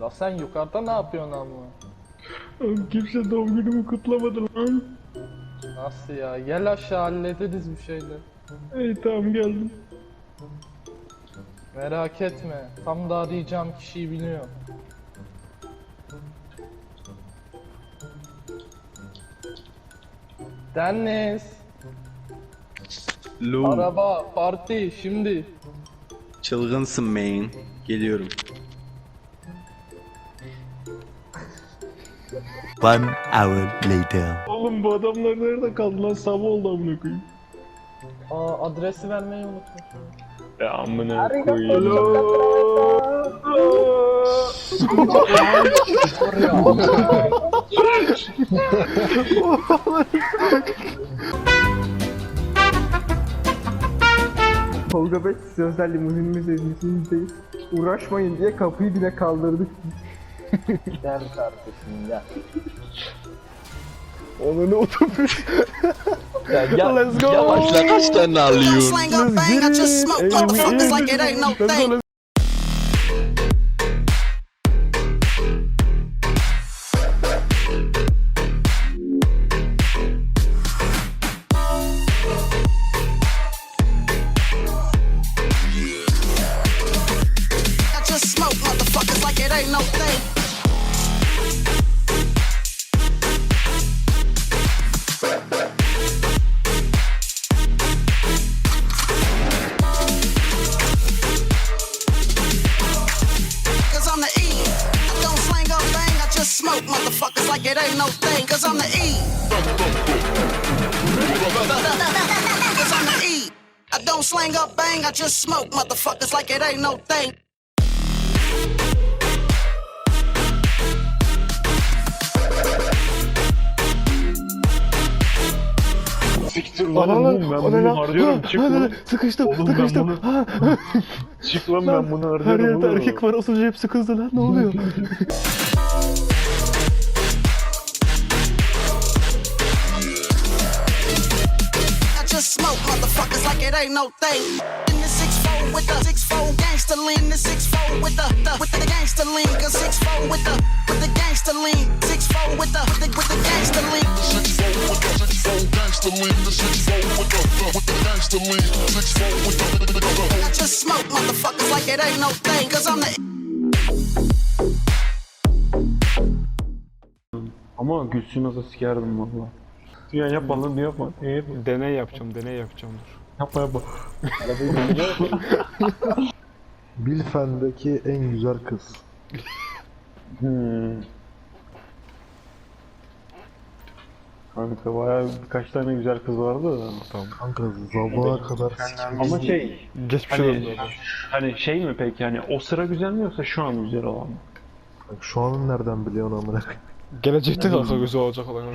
La sen yukarıda ne yapıyorsun ama? Oğlum kimse doğum günümü kutlamadı lan. Nasıl ya? Gel aşağı hallederiz bir şeyler. İyi tamam geldim. Merak etme. Tam da arayacağım kişiyi biliyorum. Dennis. Lu. Araba, parti, şimdi. Çılgınsın main. Geliyorum. One hour later. Oğlum bu adamlar nerede kaldı lan? Sabah oldu amına koyayım. Aa, adresi vermeyi unutmuşum. Ya amına koyayım. Tolga Bey size özel limuzinimiz hizmetinizdeyiz. Uğraşmayın diye kapıyı bile kaldırdık. Gel kardeşim. Onu ne otobüs? Ya gel. Let's go. Yavaşla kaç tane smoke motherfuckers like it ain't no like it ain't no thing. Cause I'm the E. I don't slang up bang, I just smoke motherfuckers like it ain't no thing. Cause I'm the E. Cause I'm the E. I don't slang up bang, I just smoke motherfuckers like it ain't no thing. Siktir lan oğlum ben bunu harcıyorum. Çık lan. Sıkıştım, Oğlum ben sıkıştım. Çık lan ben bunu her harcıyorum. yerde oğlum. erkek var, osunucu hepsi kızdı lan. Ne oluyor? Smoke motherfuckers like it ain't no thing. In the six four with the six four gangster lean, the six four with the, the with the gangster lean, cause six four with the with the gangster lean, six four with the with the, with gangster lean. The six four with the with the gangster lean. Six four with the the, with the, I just smoke motherfuckers like it ain't no thing, cause I'm the Ama Gülsün olsa sikerdim valla. Ya yapma lan yapma. Yapma? Deney yapacağım, deney yapacağım dur. Yapma yapma. Bilfen'deki en güzel kız. Hmm. Kanka bayağı birkaç tane güzel kız vardı da. Kanka sabaha kadar Ama şey Geçmiş hani, olsun. hani şey mi peki hani o sıra güzel mi yoksa şu an güzel olan mı? Şu an nereden biliyorsun amına koyayım? Gelecekte kanka güzel olacak olan.